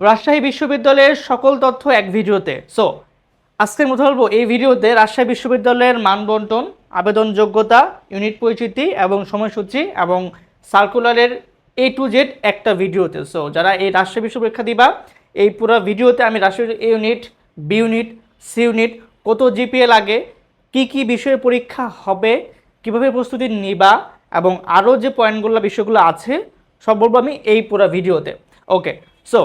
রাজশাহী বিশ্ববিদ্যালয়ের সকল তথ্য এক ভিডিওতে। সো আজকের মতো বলব এই ভিডিওতে রাজশাহী বিশ্ববিদ্যালয়ের মানবন্টন আবেদন যোগ্যতা ইউনিট পরিচিতি এবং সময়সূচি এবং সার্কুলারের এ টু জেড একটা ভিডিওতে। সো যারা এই রাজশাহী বিশ্ব পরীক্ষা দিবা, এই পুরো ভিডিওতে আমি Rajshahi A unit B unit C unit, কত জিপিএ লাগে, কি কি বিষয়ে পরীক্ষা হবে, কীভাবে প্রস্তুতি নিবা এবং আরও যে পয়েন্টগুলো বিষয়গুলো আছে, সব বলব আমি এই পুরো ভিডিওতে। ওকে সো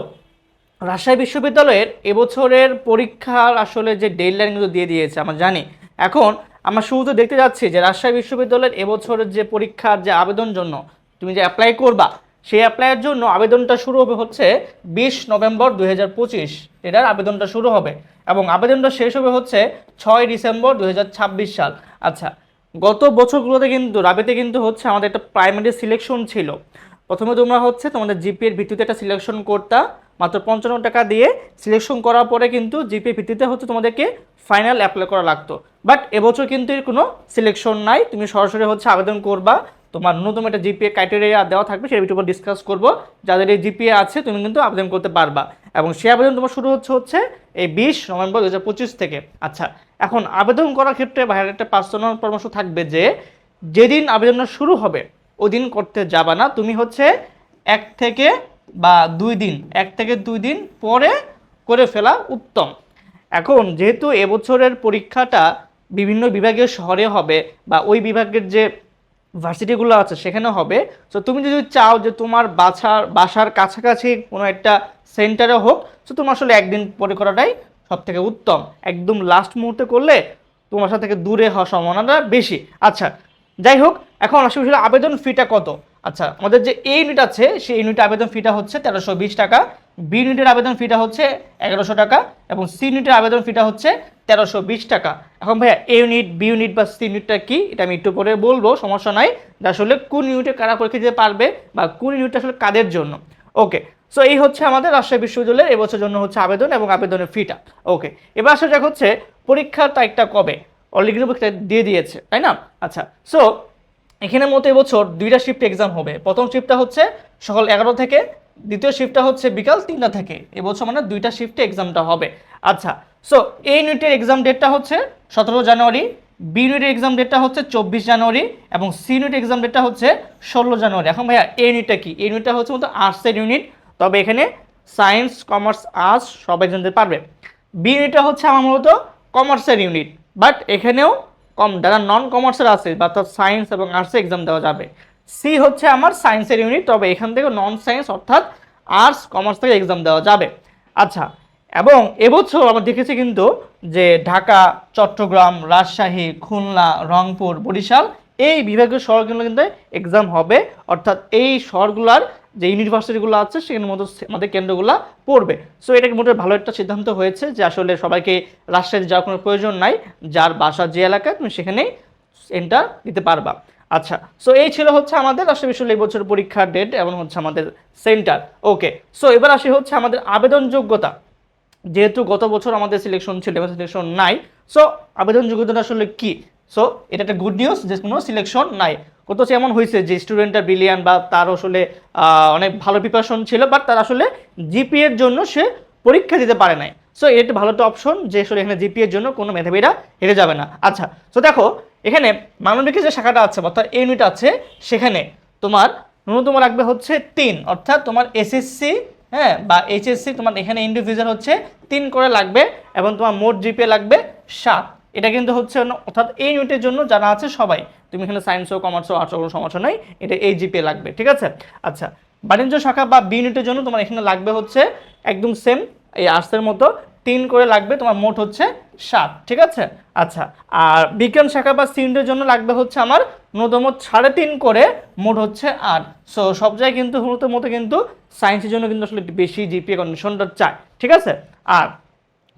রাজশাহী বিশ্ববিদ্যালয়ের এবছরের পরীক্ষার আসলে যে ডেডলাইনগুলো দিয়ে দিয়েছে, আমরা জানি। এখন আমরা শুরুতে দেখতে যাচ্ছি যে রাজশাহী বিশ্ববিদ্যালয়ের এবছরের যে পরীক্ষার যে আবেদন জন্য তুমি যে অ্যাপ্লাই করবা, সেই অ্যাপ্লাইয়ের জন্য আবেদনটা শুরু হবে হচ্ছে বিশ নভেম্বর দুই হাজার পঁচিশ। এটার আবেদনটা শুরু হবে এবং আবেদনটা শেষ হবে হচ্ছে ছয় ডিসেম্বর দুই হাজার ছাব্বিশ সাল। আচ্ছা গত বছরগুলোতে কিন্তু, রাবেতে কিন্তু হচ্ছে আমাদের একটা প্রাইমারি সিলেকশন ছিল। প্রথমে তোমরা হচ্ছে তোমাদের জিপিএর ভিত্তিতে একটা সিলেকশন করতা। মাত্র পঞ্চান্ন টাকা দিয়ে সিলেকশন করার পরে কিন্তু জিপিএ ভিত্তিতে হচ্ছে তোমাদেরকে ফাইনাল অ্যাপ্লাই করা লাগতো। বাট এবছর কিন্তু এর কোনো সিলেকশন নাই। তুমি সরাসরি হচ্ছে আবেদন করবা। তোমার ন্যূনতম একটা জিপিএ ক্রাইটেরিয়া দেওয়া থাকবে সেটার ভিতরে ডিসকাস করব। যাদের এই জিপিএ আছে, তুমি কিন্তু আবেদন করতে পারবা। এবং সেই আবেদন তোমার শুরু হচ্ছে হচ্ছে এই বিশ নভেম্বর দু হাজার পঁচিশ থেকে। আচ্ছা এখন আবেদন করার ক্ষেত্রে বাইরের একটা পার্সোনাল পরামর্শ থাকবে যে, যেদিন আবেদনটা শুরু হবে ওই দিন করতে যাবা না। তুমি হচ্ছে এক থেকে বা দুই দিন, এক থেকে দুই দিন পরে করে ফেলা উত্তম। এখন যেহেতু এবছরের পরীক্ষাটা বিভিন্ন বিভাগীয় শহরে হবে বা ওই বিভাগের যে ভার্সিটিগুলো আছে সেখানে হবে, তো তুমি যদি চাও যে তোমার বাসার বাসার কাছাকাছি কোনো একটা সেন্টারে হোক, তো তোমার আসলে একদিন পরে করাটাই সব থেকে উত্তম। একদম লাস্ট মুহূর্তে করলে তোমার সাথে থেকে দূরে হওয়ার সম্ভাবনাটা বেশি। আচ্ছা যাই হোক, এখন আসলে বিষয় আবেদন ফিটা কত? আচ্ছা আমাদের যে এ ইউনিট আছে, সেই ইউনিটের আবেদন ফিটা হচ্ছে তেরোশো বিশ টাকা বি ইউনিটের আবেদন ফিটা হচ্ছে এগারোশো টাকা এবং সি ইউনিটের আবেদন ফিটা হচ্ছে তেরোশো বিশ টাকা। এখন ভাইয়া এ ইউনিট বি ইউনিট বা সি ইউনিটটা কি? এটা আমি একটু পরে বলব, সমস্যা নাই। যে আসলে কোন ইউনিটে কারা পরীক্ষা দিতে পারবে বা কোন ইউনিটটা আসলে কাদের জন্য। ওকে সো এই হচ্ছে আমাদের রাজশাহী বিশ্ববিদ্যালয়ের এবছর জন্য হচ্ছে আবেদন এবং আবেদনের ফিটা। ওকে এবার আসলে হচ্ছে পরীক্ষার তারিখটা কবে। অলরেডি পরীক্ষা দিয়ে দিয়েছে, তাই না? আচ্ছা সো এখানে মতো এবছর দুইটা শিফট এক্সাম হবে। প্রথম শিফটটা হচ্ছে সকাল এগারো থেকে, দ্বিতীয় শিফটটা হচ্ছে বিকাল তিনটা থেকে। এবছর মানে দুইটা শিফটে এক্সামটা হবে। আচ্ছা সো এই ইউনিটের এক্সাম ডেটটা হচ্ছে সতেরো জানুয়ারি বি ইউনিটের এক্সাম ডেটটা হচ্ছে চব্বিশ জানুয়ারি, এবং সি ইউনিট এক্সাম ডেটটা হচ্ছে ষোলো জানুয়ারি। এখন ভাইয়া এই ইউনিটটা কি? এই ইউনিটটা হচ্ছে মতো আর্টসের ইউনিট তবে এখানে সায়েন্স কমার্স আর্টস সবাই জানতে পারবে। বি ইউনিটটা হচ্ছে আমার মূলত কমার্সের ইউনিট বাট এখানেও কম, যারা নন কমার্সের আছে বা তার সায়েন্স এবং আর্টসে এক্সাম দেওয়া যাবে সি হচ্ছে আমার সায়েন্সের ইউনিট তবে এখান থেকে নন সায়েন্স অর্থাৎ আর্টস কমার্স থেকে এক্সাম দেওয়া যাবে। আচ্ছা এবং এবছর আমরা দেখেছি কিন্তু যে ঢাকা, চট্টগ্রাম, রাজশাহী, খুলনা, রংপুর, বরিশাল এই বিভাগীয় শহরগুলো কিন্তু এক্সাম হবে। অর্থাৎ এই শহরগুলোর যে ইউনিভার্সিটিগুলো আছে, সেখানের মধ্যে আমাদের কেন্দ্রগুলো পড়বে। সো এটা মোটে ভালো একটা সিদ্ধান্ত হয়েছে যে আসলে সবাইকে রাজশাহী যাওয়ার কোনো প্রয়োজন নাই, যার বাসা যে এলাকায়, তুমি সেখানেই এন্টার দিতে পারবা। আচ্ছা সো এই ছিল হচ্ছে আমাদের রাজশাহী বিশ্ববিদ্যালয় এই বছর পরীক্ষার ডেট এবং হচ্ছে আমাদের সেন্টার ওকে সো এবার আসি হচ্ছে আমাদের আবেদন যোগ্যতা যেহেতু গত বছর আমাদের সিলেকশন ছিল সিলেকশন নাই সো আবেদন যোগ্যতাটা আসলে কি? সো এটা একটা গুড নিউজ যে কোনো সিলেকশন নাই। কত এমন হয়েছে যে স্টুডেন্টটা ব্রিলিয়ান বা তার আসলে অনেক ভালো প্রিপারেশন ছিল বাট তার আসলে জিপি এর জন্য সে পরীক্ষা দিতে পারে নাই। সো এটা ভালো একটা অপশন যে আসলে এখানে জিপি এর জন্য কোনো মেধাবীরা হেরে যাবে না। আচ্ছা সো দেখো, এখানে মানবিকের যে শাখাটা আছে, অর্থাৎ ইউনিট আছে, সেখানে তোমার ন্যূনতম রাখবে হচ্ছে তিন। অর্থাৎ তোমার এসএসসি হ্যাঁ বা এইচএসসি তোমার এখানে ইন্ডিভিজুয়াল হচ্ছে তিন করে লাগবে এবং তোমার মোট জিপিএ লাগবে সাত। এটা কিন্তু হচ্ছে অর্থাৎ এই ইউনিটের জন্য যারা আছে সবাই, তুমি এখানে সায়েন্স হোক কমার্স হোক আর্টস কোনো সমস্যা নাই, এটা এই জিপে লাগবে, ঠিক আছে? আচ্ছা বাণিজ্য শাখা বা বি ইউনিটের জন্য তোমার এখানে লাগবে হচ্ছে একদম সেম এই আর্টসের মতো, তিন করে লাগবে তোমার মোট হচ্ছে সাত, ঠিক আছে? আচ্ছা আর বিজ্ঞান শাখা বা সি ইউনিটের জন্য লাগবে হচ্ছে আমার ন্যূনতম সাড়ে তিন করে মোট হচ্ছে আট। সো সব জায়গায় কিন্তু মতো কিন্তু সায়েন্সের জন্য কিন্তু আসলে বেশি জিপিএ কন্ডিশনটা চায় ঠিক আছে? আর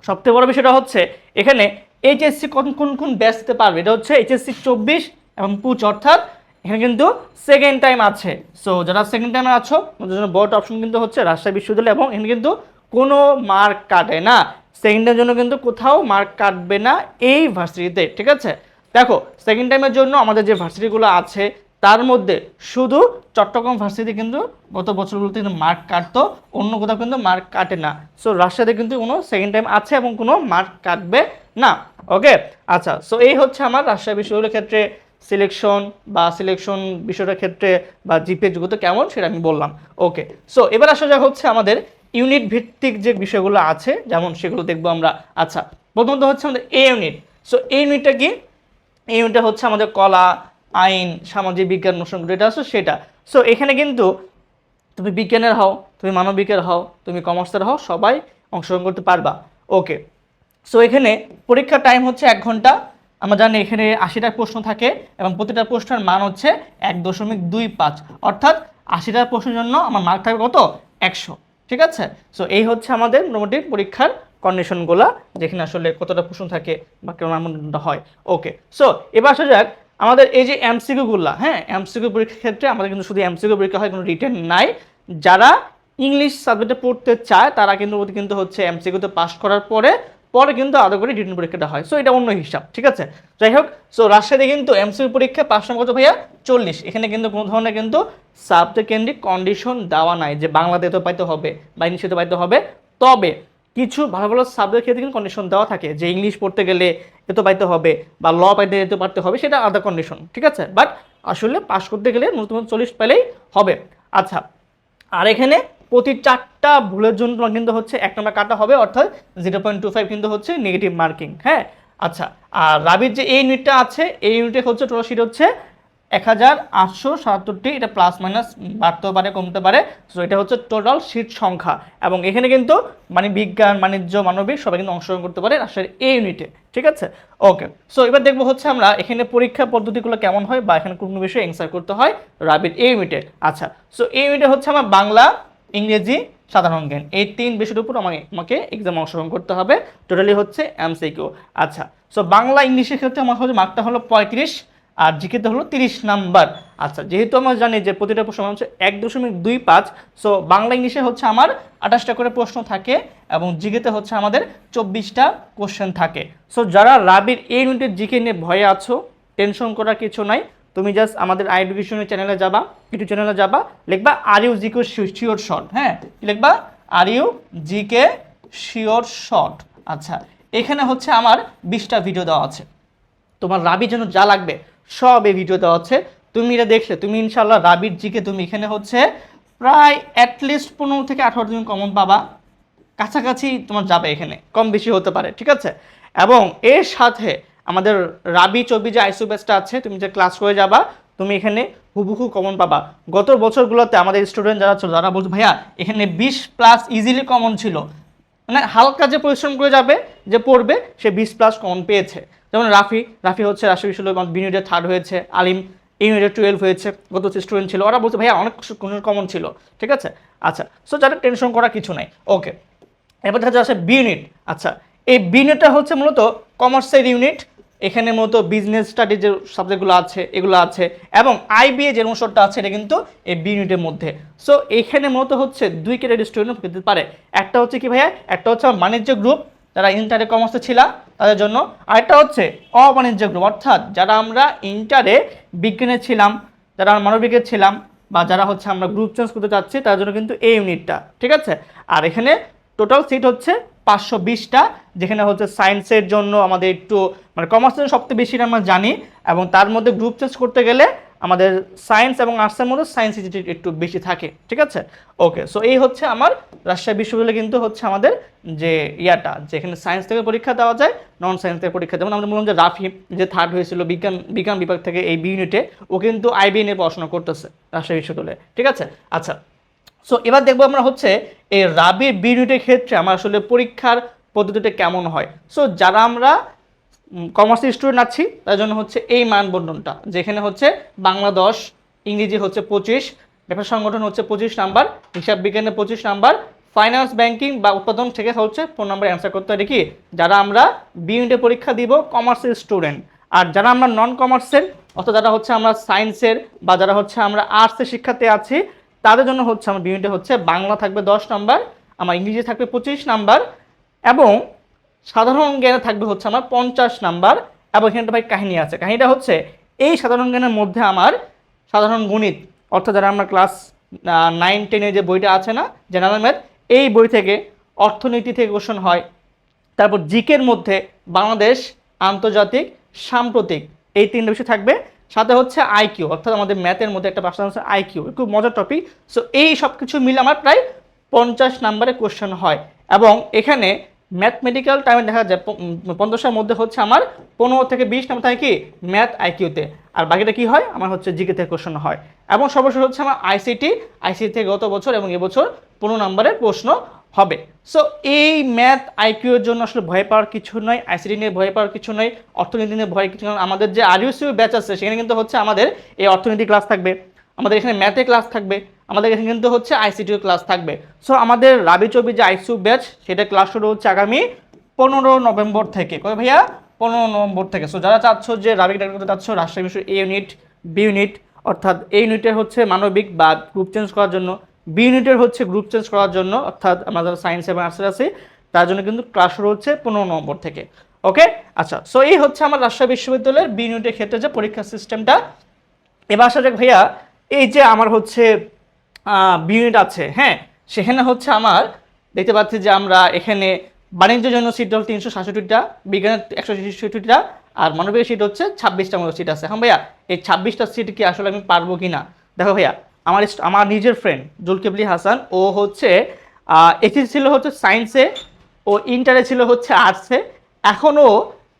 সবথেকে বড় বিষয়টা হচ্ছে, এখানে এইচএসসি কোন কোন কোন ব্যাচ দিতে পারবে? এটা হচ্ছে এইচএসসি চব্বিশ এবং পুচ, অর্থাৎ এখানে কিন্তু সেকেন্ড টাইম আছে। সো যারা সেকেন্ড টাইমে আছো ওদের জন্য বড় অপশন কিন্তু হচ্ছে রাজশাহী বিশ্ববিদ্যালয় এবং এখানে কিন্তু কোনো মার্ক কাটে না। সেকেন্ড টাইমের জন্য কিন্তু কোথাও মার্ক কাটবে না এই ভার্সিটিতে ঠিক আছে? দেখো সেকেন্ড টাইমের জন্য আমাদের যে ভার্সিটিগুলো আছে তার মধ্যে শুধু চট্টগ্রাম ভার্সিটি কিন্তু গত বছরগুলোতে কিন্তু মার্ক কাটতো, অন্য কোথাও কিন্তু মার্ক কাটে না। সো রাজশাহীতে কিন্তু কোনো সেকেন্ড টাইম আছে এবং কোনো মার্ক কাটবে না। ওকে আচ্ছা সো এই হচ্ছে আমার রাজশাহী বিষয়গুলোর ক্ষেত্রে সিলেকশন বা সিলেকশন বিষয়টার ক্ষেত্রে বা জিপে যোগ্যতা কেমন সেটা আমি বললাম। ওকে সো এবার আসা যাক হচ্ছে আমাদের ইউনিট ভিত্তিক যে বিষয়গুলো আছে, যেমন সেগুলো দেখব আমরা। আচ্ছা প্রথমত হচ্ছে আমাদের এ ইউনিট সো এই ইউনিটটা কি? এই ইউনিটটা হচ্ছে আমাদের কলা আইন, সামাজিক বিজ্ঞান অনুসরণ যেটা আছে সেটা। সো এখানে কিন্তু তুমি বিজ্ঞানের হও, তুমি মানবিকের হও, তুমি কমার্সের হও, সবাই অংশগ্রহণ করতে পারবা। ওকে সো এখানে পরীক্ষার টাইম হচ্ছে এক ঘণ্টা। আমরা জানি এখানে আশিটা প্রশ্ন থাকে এবং প্রতিটা প্রশ্নের মান হচ্ছে এক দশমিক দুই পাঁচ। অর্থাৎ আশিটা প্রশ্নের জন্য আমার মার্ক থাকবে কত? একশো। ঠিক আছে? সো এই হচ্ছে আমাদের মোটামুটি পরীক্ষার কন্ডিশনগুলো যেখানে আসলে কতটা প্রশ্ন থাকে বা কেমন হয়। ওকে সো এবার আসা যাক আমাদের এই যে এমসিকিউগুলো হ্যাঁ এমসিকিউ পরীক্ষার ক্ষেত্রে আমাদের কিন্তু শুধু এমসিকিউ পরীক্ষা হয়, কোনো রিটেন নাই। যারা ইংলিশ সাবজেক্টে পড়তে চায়, তারা কিন্তু কিন্তু হচ্ছে এমসিকিউতে পাস করার পরে পরে কিন্তু আদৌ করে রিটেন পরীক্ষাটা হয়। সো এটা অন্য হিসাব, ঠিক আছে? যাই হোক সো রাজশাহীতে কিন্তু এমসিকিউ পরীক্ষা পাস নম্বর কত ভাইয়া? চল্লিশ। এখানে কিন্তু কোনো ধরনের কিন্তু সাবজেক্ট কেন্দ্রিক কন্ডিশন দেওয়া নাই যে বাংলাতে তো পাইতে হবে বা ইংলিশে তো পাইতে হবে। তবে কিছু ভালো ভালো সাবজেক্ট ক্ষেত্রে কিন্তু কন্ডিশন দেওয়া থাকে। যে ইংলিশ পড়তে গেলে এত পাইতে হবে বা ল পাইতে যেতে পারতে হবে, সেটা আলাদা কন্ডিশন ঠিক আছে? বাট আসলে পাশ করতে গেলে নতুন চল্লিশ পেলেই হবে। আচ্ছা আর এখানে প্রতি চারটা ভুলের জন্য তোমার কিন্তু হচ্ছে এক নম্বর কাটা হবে, অর্থাৎ জিরো পয়েন্ট টু ফাইভ কিন্তু হচ্ছে নেগেটিভ মার্কিং হ্যাঁ? আচ্ছা আর রাবির যে এই ইউনিটটা আছে এই ইউনিটে হচ্ছে টোটাল সিট হচ্ছে এক হাজার আটশো সাতাত্তরটি এটা প্লাস মাইনাস বাড়তেও পারে, কমতে পারে। সো এটা হচ্ছে টোটাল সিট সংখ্যা। এবং এখানে কিন্তু মানে বিজ্ঞান, বাণিজ্য, মানবিক সবাই কিন্তু অংশগ্রহণ করতে পারে রাজশাহীর এই ইউনিটে ঠিক আছে? ওকে সো এবার দেখব হচ্ছে আমরা এখানে পরীক্ষা পদ্ধতিগুলো কেমন হয় বা এখানে কোন বিষয়ে অ্যান্সার করতে হয় রাবির এই ইউনিটে আচ্ছা সো এই ইউনিটে হচ্ছে আমার বাংলা, ইংরেজি, সাধারণ জ্ঞান। এই তিন বিষয়ের উপর আমাকে আমাকে এক্সাম অংশগ্রহণ করতে হবে। টোটালি হচ্ছে এমসিকিউ আচ্ছা সো বাংলা, ইংলিশের ক্ষেত্রে আমার হচ্ছে মার্কটা হলো পঁয়ত্রিশ। আর জিকেতে হলো তিরিশ নাম্বার। আচ্ছা যেহেতু আমরা জানি যে প্রতিটা প্রশ্ন হচ্ছে এক দশমিক দুই পাঁচ সো বাংলা ইংলিশে হচ্ছে আমার আঠাশটা করে প্রশ্ন থাকে এবং জিকেতে হচ্ছে আমাদের চব্বিশটা কোশ্চেন থাকে। সো যারা রাবির এই ইউনিটের জিকে নিয়ে ভয়ে আছো টেনশন করার কিছু নাই, তুমি জাস্ট আমাদের আই এডুকেশনের চ্যানেলে যাবা ইউটিউব চ্যানেলে যাবা, লিখবা R U GK sure short হ্যাঁ? লিখবা R U GK sure short আচ্ছা এখানে হচ্ছে আমার বিশটা ভিডিও দেওয়া আছে। তোমার রাবির জন্য যা লাগবে সব এই ভিডিও দেওয়া আছে তুমি এটা দেখলে, তুমি ইনশাল্লাহ রাবির জিকে তুমি এখানে হচ্ছে প্রায় অ্যাটলিস্ট পনেরো থেকে আঠারো তুমি কমন পাবা কাছাকাছি তোমার যাবে এখানে, কম বেশি হতে পারে, ঠিক আছে? এবং এর সাথে আমাদের রাবি চবি যে আইসু ব্যাচটা আছে, তুমি যে ক্লাস করে যাবা, তুমি এখানে হুবহু কমন পাবা। গত বছরগুলোতে আমাদের স্টুডেন্ট যারা ছিল যারা বলছে, ভাইয়া, এখানে বিশ প্লাস ইজিলি কমন ছিল। মানে হালকা যে পরিশ্রম করে যাবে, যে পড়বে, সে বিশ প্লাস কমন পেয়েছে। যেমন রাফি রাফি হচ্ছে রাশি বিশ্ববিদ্যালয় বিনিয়োগে থার্ড হয়েছে, আলিম ইউনিটের টুয়েলভ হয়েছে, গত হচ্ছে স্টুডেন্ট ছিল। ওরা বলছে, ভাইয়া, অনেক কমন ছিল। ঠিক আছে? আচ্ছা সো যাদের টেনশন করা কিছু নাই ওকে এবার দেখা যাচ্ছে বি ইউনিট। আচ্ছা এই বি ইউনিটটা হচ্ছে মূলত কমার্সের ইউনিট এখানে মূলত বিজনেস স্টাডি যে সাবজেক্টগুলো আছে, এগুলো আছে, এবং আইবিএ যে অনুষদটা আছে, এটা কিন্তু এই বি ইউনিটের মধ্যে। সো এখানে মূলত হচ্ছে দুই ক্যাটাগরি স্টুডেন্ট পেতে পারে। একটা হচ্ছে কি ভাইয়া? একটা হচ্ছে বাণিজ্য গ্রুপ যারা ইন্টারে কমার্সে ছিলা, তাদের জন্য আরেকটা হচ্ছে অবাণিজ্য গ্রুপ অর্থাৎ যারা আমরা ইন্টারে বিজ্ঞানে ছিলাম, যারা মানবিকের ছিলাম, বা যারা হচ্ছে আমরা গ্রুপ চেঞ্জ করতে চাচ্ছি তার জন্য কিন্তু এই ইউনিটটা ঠিক আছে? আর এখানে টোটাল সিট হচ্ছে পাঁচশো বিশটা, যেখানে হচ্ছে সায়েন্সের জন্য আমাদের একটু মানে কমার্সের সবচেয়ে বেশি আমরা জানি, এবং তার মধ্যে গ্রুপ চেঞ্জ করতে গেলে আমাদের সায়েন্স এবং আর্টসের মধ্যে সায়েন্স একটু বেশি থাকে, ঠিক আছে? ওকে সো এই হচ্ছে আমার রাজশাহী বিশ্ববিদ্যালয়ে কিন্তু হচ্ছে আমাদের যে ইয়াটা, যেখানে সায়েন্স থেকে পরীক্ষা দেওয়া যায় নন সায়েন্স থেকে পরীক্ষা যেমন আমরা বললাম যে রাফি যে থার্ড হয়েছিল, বিজ্ঞান বিজ্ঞান বিভাগ থেকে এই বি ইউনিটে ও কিন্তু আইবি নিয়ে পড়াশোনা করতেছে রাজশাহী বিশ্ববিদ্যালয়ে, ঠিক আছে? আচ্ছা সো এবার দেখব আমরা হচ্ছে এই রাবির বি ইউনিটের ক্ষেত্রে আমার আসলে পরীক্ষার পদ্ধতিটা কেমন হয়। সো যারা আমরা কমার্সের স্টুডেন্ট আছি, তার জন্য হচ্ছে এই মানবন্ধনটা, যেখানে হচ্ছে বাংলা দশ, ইংরেজি হচ্ছে পঁচিশ, ব্যবসা সংগঠন হচ্ছে পঁচিশ নাম্বার, হিসাব বিজ্ঞানে পঁচিশ নাম্বার ফাইন্যান্স ব্যাংকিং বা উৎপাদন থেকে হচ্ছে ফোন নাম্বার অ্যান্সার করতে হয়। কি? যারা আমরা বি ইউনিটে পরীক্ষা দিব কমার্সের স্টুডেন্ট আর যারা আমরা নন কমার্সের অর্থাৎ যারা হচ্ছে আমরা সায়েন্সের বা যারা হচ্ছে আমরা আর্টসের শিক্ষার্থী আছি, তাদের জন্য হচ্ছে আমার বিউনিটে হচ্ছে বাংলা থাকবে দশ নাম্বার, আমার ইংরেজি থাকবে পঁচিশ নাম্বার এবং সাধারণ জ্ঞানে থাকবে হচ্ছে আমার পঞ্চাশ নাম্বার এবং এখানে একটা ভাই কাহিনী আছে। কাহিনীটা হচ্ছে, এই সাধারণ জ্ঞানের মধ্যে আমার সাধারণ গণিত, অর্থাৎ যারা আমরা ক্লাস নাইন টেনে যে বইটা আছে না জেনারেল ম্যাথ এই বই থেকে অর্থনীতি থেকে কোশ্চেন হয়। তারপর জিকের মধ্যে বাংলাদেশ, আন্তর্জাতিক, সাম্প্রতিক, এই তিনটা বিষয় থাকবে। সাথে হচ্ছে আইকিউ অর্থাৎ আমাদের ম্যাথের মধ্যে একটা পার্সেন্ট আছে আইকিউ খুব মজার টপিক সো এই সব কিছু মিলে আমার প্রায় পঞ্চাশ নাম্বারে কোশ্চেন হয়। এবং এখানে ম্যাথমেটিক্যাল টাইমে দেখা যায় পঞ্চাশের মধ্যে হচ্ছে আমার পনেরো থেকে বিশ নাম্বার থাকে কি? ম্যাথ আইকিউতে আর বাকিটা কি হয়? আমার হচ্ছে জিকে থেকে কোশ্চেন হয়। এবং সর্বশেষ হচ্ছে আমার আইসিটি আইসিটি থেকে গত বছর এবং এবছর পনেরো নম্বরের প্রশ্ন হবে। সো এই ম্যাথ আইকিউর জন্য আসলে ভয় পাওয়ার কিছু নয় আইসিটি নিয়ে ভয় পাওয়ার কিছু নয় অর্থনীতি নিয়ে ভয় কিছু নয় আমাদের যে আরইউসিউ ব্যাচ আছে, সেখানে কিন্তু হচ্ছে আমাদের এই অর্থনীতি ক্লাস থাকবে। আমাদের এখানে ম্যাথে ক্লাস থাকবে, আমাদের এখানে কিন্তু হচ্ছে আইসিটিও ক্লাস থাকবে। সো আমাদের রাবি চবি যে আইসিউ ব্যাচ সেটা ক্লাস শুরু হচ্ছে আগামী পনেরো নভেম্বর থেকে। কবে ভাইয়া? পনেরো নভেম্বর থেকে। সো যারা চাচ্ছ যে রাবি ডাক্তার করতে চাচ্ছ রাজশাহী বিশ্ব এ ইউনিট বি ইউনিট অর্থাৎ এ ইউনিটের হচ্ছে মানবিক বা গ্রুপ চেঞ্জ করার জন্য বি ইউনিটের হচ্ছে গ্রুপ চেঞ্জ করার জন্য, অর্থাৎ আমরা যারা সায়েন্স এবং আর্টসের আছি, তার জন্য কিন্তু ক্লাস শুরু হচ্ছে পনেরো নভেম্বর থেকে। ওকে আচ্ছা সো এই হচ্ছে আমার রাজশাহী বিশ্ববিদ্যালয়ের বি ইউনিটের ক্ষেত্রে যে পরীক্ষা সিস্টেমটা এবার আসা যাক ভাইয়া এই যে আমার হচ্ছে বি ইউনিট আছে হ্যাঁ? সেখানে হচ্ছে আমার, দেখতে পাচ্ছি যে আমরা এখানে বাণিজ্যের জন্য সিট হল তিনশো সাতষট্টিটা, বিজ্ঞানের একশো ছেষট্টিটা, আর মানবিক সিট হচ্ছে ছাব্বিশটা মতো সিট আছে। হ্যাঁ ভাইয়া, এই ছাব্বিশটা সিট কি আসলে আমি পারব কি না দেখো ভাইয়া, আমার আমার নিজের ফ্রেন্ড জুলকিবলি হাসান, ও হচ্ছে এসি ছিল হচ্ছে সায়েন্সে ও ইন্টারে ছিল হচ্ছে আর্টসে এখনও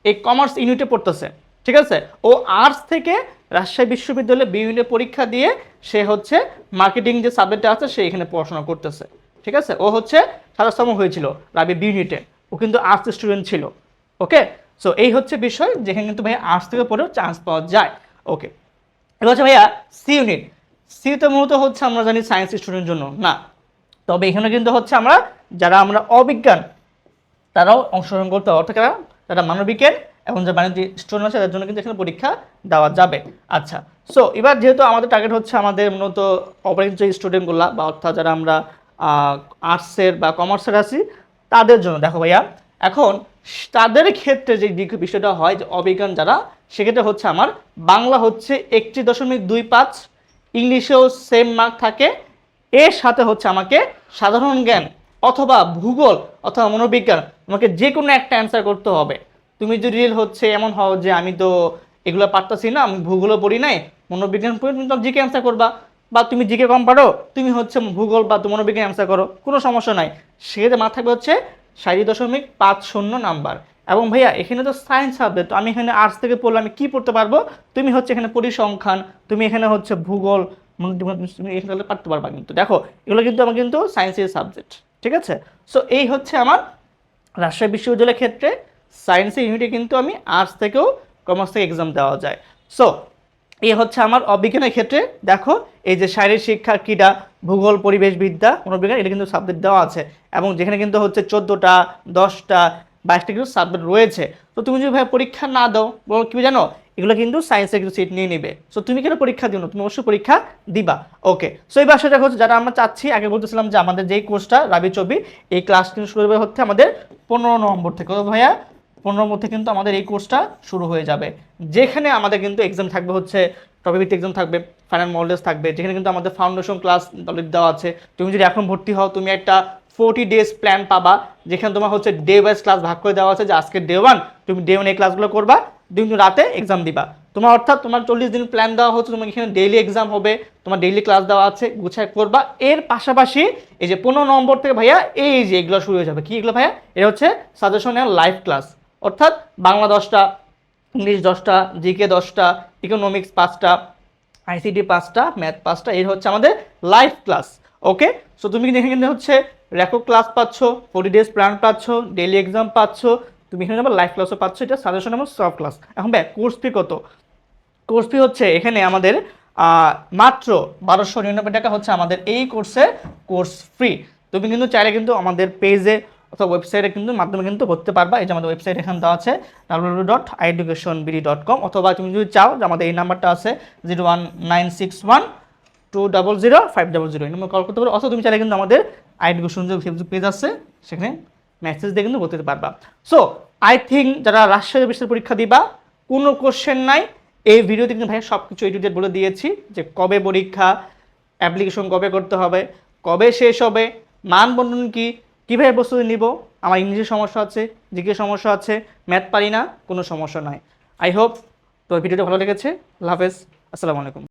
এই কমার্স ইউনিটে পড়তেছে, ঠিক আছে? ও আর্টস থেকে রাজশাহী বিশ্ববিদ্যালয়ে বি ইউনিটে পরীক্ষা দিয়ে সে হচ্ছে মার্কেটিং যে সাবজেক্টটা আছে, সে এখানে পড়াশোনা করতেছে। ঠিক আছে? ও হচ্ছে সাতাশতম হয়েছিল রাবি বি ইউনিটে ও কিন্তু আর্টস স্টুডেন্ট ছিল। ওকে? সো এই হচ্ছে বিষয় যেখানে কিন্তু ভাইয়া আর্টস থেকে পড়েও চান্স পাওয়া যায়। ওকে? এবার হচ্ছে ভাইয়া সি ইউনিট সিতে মূলত হচ্ছে আমরা জানি সায়েন্স স্টুডেন্টের জন্য, না? তবে এখানে কিন্তু হচ্ছে আমরা, যারা আমরা অবিজ্ঞান, তারাও অংশগ্রহণ করতে অর্থাৎ যারা মানবিকের এবং যে বাণিজ্যিক স্টুডেন্ট আছে, তাদের জন্য কিন্তু এখানে পরীক্ষা দেওয়া যাবে। আচ্ছা সো এবার যেহেতু আমাদের টার্গেট হচ্ছে আমাদের মূলত অপারেটিভ যে স্টুডেন্টগুলো বা অর্থাৎ যারা আমরা আর্টসের বা কমার্সের আছি, তাদের জন্য দেখো ভাইয়া, এখন তাদের ক্ষেত্রে যে বিষয়টা হয় যে অবিজ্ঞান যারা, সেক্ষেত্রে হচ্ছে আমার বাংলা হচ্ছে একটি দশমিক দুই পাঁচ, ইংলিশেও সেম মার্ক থাকে, এর সাথে হচ্ছে আমাকে সাধারণ জ্ঞান অথবা ভূগোল অথবা মনোবিজ্ঞান, আমাকে যে কোনো একটা অ্যান্সার করতে হবে। তুমি যদি রিয়েল হচ্ছে, এমন হও যে আমি তো এগুলো পারতাছি না, আমি ভূগোলও পড়ি নাই, মনোবিজ্ঞান পড়ি, তুমি তো জিকে অ্যান্সার করবা। বা তুমি জিকে কম পারো, তুমি হচ্ছে ভূগোল বা তুমি মনোবিজ্ঞান অ্যান্সার করো, কোনো সমস্যা নাই। সেক্ষেত্রে মাথা থাকবে হচ্ছে ষাট দশমিক পাঁচ শূন্য নাম্বার। এবং ভাইয়া, এখানে তো সায়েন্স সাবজেক্ট আমি এখানে আর্টস থেকে পড়লে আমি কী পড়তে পারব? তুমি হচ্ছে এখানে পরিসংখ্যান, তুমি এখানে হচ্ছে ভূগোল তুমি এখানে পারতে পারবা কিন্তু। দেখো, এগুলো কিন্তু আমার কিন্তু সায়েন্সের সাবজেক্ট ঠিক আছে? সো এই হচ্ছে আমার রাজশাহী বিশ্ববিদ্যালয়ের ক্ষেত্রে সায়েন্সের ইউনিটে কিন্তু আমি আর্টস থেকেও কমার্স থেকে এক্সাম দেওয়া যায়। সো এই হচ্ছে আমার অবিজ্ঞানের ক্ষেত্রে, দেখো, এই যে শারীরিক শিক্ষা, ক্রীড়া, ভূগোল পরিবেশবিদ্যা মনোবিজ্ঞান, এটা কিন্তু সাবজেক্ট দেওয়া আছে। এবং যেখানে কিন্তু হচ্ছে চোদ্দোটা, দশটা, বাইশটা কিন্তু সাবজেক্ট রয়েছে। তো তুমি যদি ভাই পরীক্ষা না দাও, বলো কি জানো, এগুলো কিন্তু সায়েন্সের কিন্তু সিট নিয়ে নিবে। সো তুমি কেন পরীক্ষা দিও না? তুমি অবশ্যই পরীক্ষা দিবা। ওকে সো এই বাসাটা হচ্ছে যারা আমরা চাচ্ছি, আগে বলতেছিলাম যে আমাদের যেই কোর্সটা রাবি চবি এই ক্লাস কিন্তু শুরু হবে হচ্ছে আমাদের পনেরো নভেম্বর থেকে। ভাইয়া পনেরোর মধ্যে কিন্তু আমাদের এই কোর্সটা শুরু হয়ে যাবে। যেখানে আমাদের কিন্তু এক্সাম থাকবে হচ্ছে টপিক এক্সাম থাকবে ফাইনাল মডেলস থাকবে, যেখানে কিন্তু আমাদের ফাউন্ডেশন ক্লাস দেওয়া আছে। তুমি যদি এখন ভর্তি হও, তুমি একটা ফোর্টি ডেজ প্ল্যান পাবা, যেখানে তোমার হচ্ছে ডে ওয়াইজ ক্লাস ভাগ করে দেওয়া আছে যে আজকে ডে ওয়ান তুমি ডে ওয়ান এই ক্লাসগুলো করবা তুমি কিন্তু রাতে এক্সাম দিবা। তোমার অর্থাৎ তোমার চল্লিশ দিন প্ল্যান দেওয়া হচ্ছে, তোমার এখানে ডেইলি এক্সাম হবে, তোমার ডেইলি ক্লাস দেওয়া আছে, গুছায় করবা। এর পাশাপাশি এই যে পনেরো নম্বর থেকে ভাইয়া এই যে এগুলো শুরু হয়ে যাবে। কি এগুলো ভাইয়া? এটা হচ্ছে সাজেশন অ্যান্ড লাইভ ক্লাস অর্থাৎ বাংলা দশটা, ইংলিশ দশটা জিকে দশটা ইকোনমিক্স পাঁচটা আইসিটি পাঁচটা ম্যাথ পাঁচটা এই হচ্ছে আমাদের লাইভ ক্লাস ওকে সো তুমি কিন্তু এখানে হচ্ছে রেকর্ড ক্লাস পাচ্ছ ফোর্টি ডেজ প্ল্যান পাচ্ছ ডেইলি এক্সাম পাচ্ছ, তুমি এখানে আবার লাইভ ক্লাসও পাচ্ছ, এটা সাজেশন আমার সফট ক্লাস এখন ব্যাক কোর্স ফি কত? কোর্স ফি হচ্ছে এখানে আমাদের মাত্র বারোশো নিরানব্বই টাকা হচ্ছে আমাদের এই কোর্সে কোর্স ফ্রি তুমি কিন্তু চাইলে কিন্তু আমাদের পেজে অথবা ওয়েবসাইটে কিন্তু মাধ্যমে কিন্তু করতে পারবা। এই যে আমাদের ওয়েবসাইট এখানে দেওয়া আছে W dot education BD dot com অথবা তুমি যদি চাও যে আমাদের এই নাম্বারটা আছে zero one nine six one two double zero five double zero এই নম্বর কল করতে পারো। অথবা তুমি চাইলে কিন্তু আমাদের আইডুকেশন যে ফেসবুক পেজ আছে, সেখানে মেসেজ দিয়ে কিন্তু করতে পারবা। সো আই থিঙ্ক যারা রাজশাহী বিশ্বের পরীক্ষা দিবা, কোনো কোশ্চেন নাই। এই ভিডিওতে কিন্তু ভাইয়া সব কিছু এটুডেট বলে দিয়েছি যে কবে পরীক্ষা অ্যাপ্লিকেশন কবে করতে হবে, কবে শেষ হবে, মান বন্টন কি কীভাবে প্রস্তুতি নিব? আমার ইংলিশের সমস্যা আছে জিকে সমস্যা আছে, ম্যাথ পারি না, কোনো সমস্যা নাই আই হোপ তো ভিডিওটা ভালো লেগেছে। আল্লাহ হাফেজ। আসসালামু আলাইকুম।